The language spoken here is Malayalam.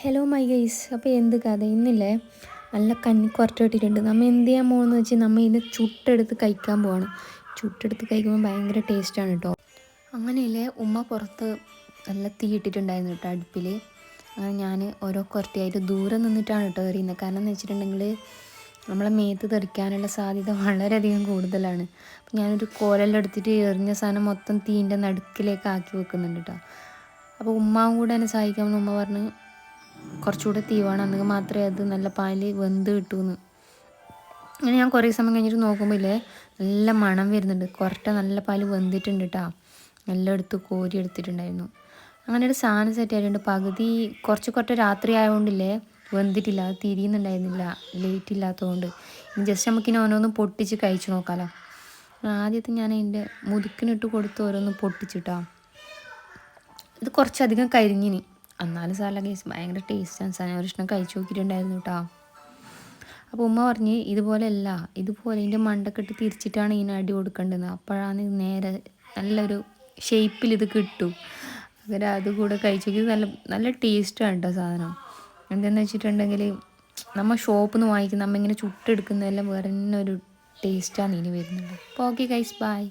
ഹലോ മൈ ഗൈസ് അപ്പോൾ എന്ത് കഥ? ഇന്നില്ലേ നല്ല കഞ്ഞി കുറച്ച് ഇട്ടിട്ടുണ്ട് നമ്മൾ എന്ത് ചെയ്യാൻ പോകുന്നത് വെച്ചാൽ നമ്മൾ ഇതിനെ ചുട്ടെടുത്ത് കഴിക്കാൻ പോവാണ്. ചുട്ടെടുത്ത് കഴിക്കുമ്പോൾ ഭയങ്കര ടേസ്റ്റാണ് കേട്ടോ അങ്ങനെയല്ലേ ഉമ്മ പുറത്ത് നല്ല തീ ഇട്ടിട്ടുണ്ടായിരുന്നു കേട്ടോ അടുപ്പിൽ അങ്ങനെ ഞാൻ ഓരോ കുറട്ടിയായിട്ട് ദൂരെ നിന്നിട്ടാണ് കേട്ടോ എറിയുന്നത് കാരണം എന്ന് വെച്ചിട്ടുണ്ടെങ്കിൽ നമ്മളെ മേത്ത് തെറിക്കാനുള്ള സാധ്യത വളരെയധികം കൂടുതലാണ്. അപ്പം ഞാനൊരു കോലെല്ലാം എടുത്തിട്ട് എറിഞ്ഞ സാധനം മൊത്തം തീന്റെ നടുക്കിലേക്ക് ആക്കി വെക്കുന്നുണ്ട് കേട്ടോ അപ്പോൾ ഉമ്മാവും കൂടെ എന്നെ സഹായിക്കാമെന്ന് ഉമ്മ പറഞ്ഞ് കുറച്ചുകൂടെ തീ വേണം മാത്രമേ അത് നല്ല പാൽ വെന്ത് കിട്ടൂന്ന്. അങ്ങനെ ഞാൻ കുറേ സമയം കഴിഞ്ഞിട്ട് നോക്കുമ്പോൾ ഇല്ലേ നല്ല മണം വരുന്നുണ്ട്. കുറട്ട നല്ല പാൽ വെന്തിട്ടുണ്ട് കേട്ടോ എല്ലാം എടുത്ത് കോരി എടുത്തിട്ടുണ്ടായിരുന്നു. അങ്ങനെ ഒരു സാധനം സെറ്റ് ആയിട്ടുണ്ട് പകുതി കുറച്ച് കുറച്ച് രാത്രി ആയതുകൊണ്ടില്ലേ വെന്തിട്ടില്ല. അത് തിരിയുന്നുണ്ടായിരുന്നില്ല. ലേറ്റ് ഇല്ലാത്തതുകൊണ്ട്. ഇനി ജസ്റ്റ് നമുക്കിനി ഓരോന്ന് പൊട്ടിച്ച് കഴിച്ചു നോക്കാമല്ലോ ആദ്യത്തെ ഞാൻ അതിന്റെ മുതുക്കിനിട്ട് കൊടുത്ത് ഓരോന്ന് പൊട്ടിച്ചിട്ടാ ഇത് കുറച്ചധികം കരിഞ്ഞിനി. എന്നാലും സാറിന്റെ കേസ് ഭയങ്കര ടേസ്റ്റാണ് ആണ്. ഒരു ഇഷ്ടം കഴിച്ചു നോക്കിയിട്ടുണ്ടായിരുന്നു കേട്ടോ. അപ്പോൾ ഉമ്മ പറഞ്ഞ് ഇതുപോലെയല്ല ഇതുപോലെ ഇതിന്റെ മണ്ടക്കെട്ട് തിരിച്ചിട്ടാണ് ഇതിനെ അടി കൊടുക്കേണ്ടത്. അപ്പോഴാണ് നേരെ നല്ലൊരു ഷേപ്പിൽ ഇത് കിട്ടും. അങ്ങനെ അതുകൂടെ കഴിച്ചു നോക്കി നല്ല നല്ല ടേസ്റ്റാണ് കേട്ടോ സാധനം. എന്താണെന്ന് വെച്ചിട്ടുണ്ടെങ്കിൽ നമ്മൾ ഷോപ്പിൽ നിന്ന് വാങ്ങിക്കുന്ന നമ്മ ഇങ്ങനെ ചുട്ടെടുക്കുന്നതെല്ലാം വേറെ തന്നെ ഒരു ടേസ്റ്റാണ് ഇനി വരുന്നത്. അപ്പോൾ ഓക്കെ ഗൈസ് ബൈ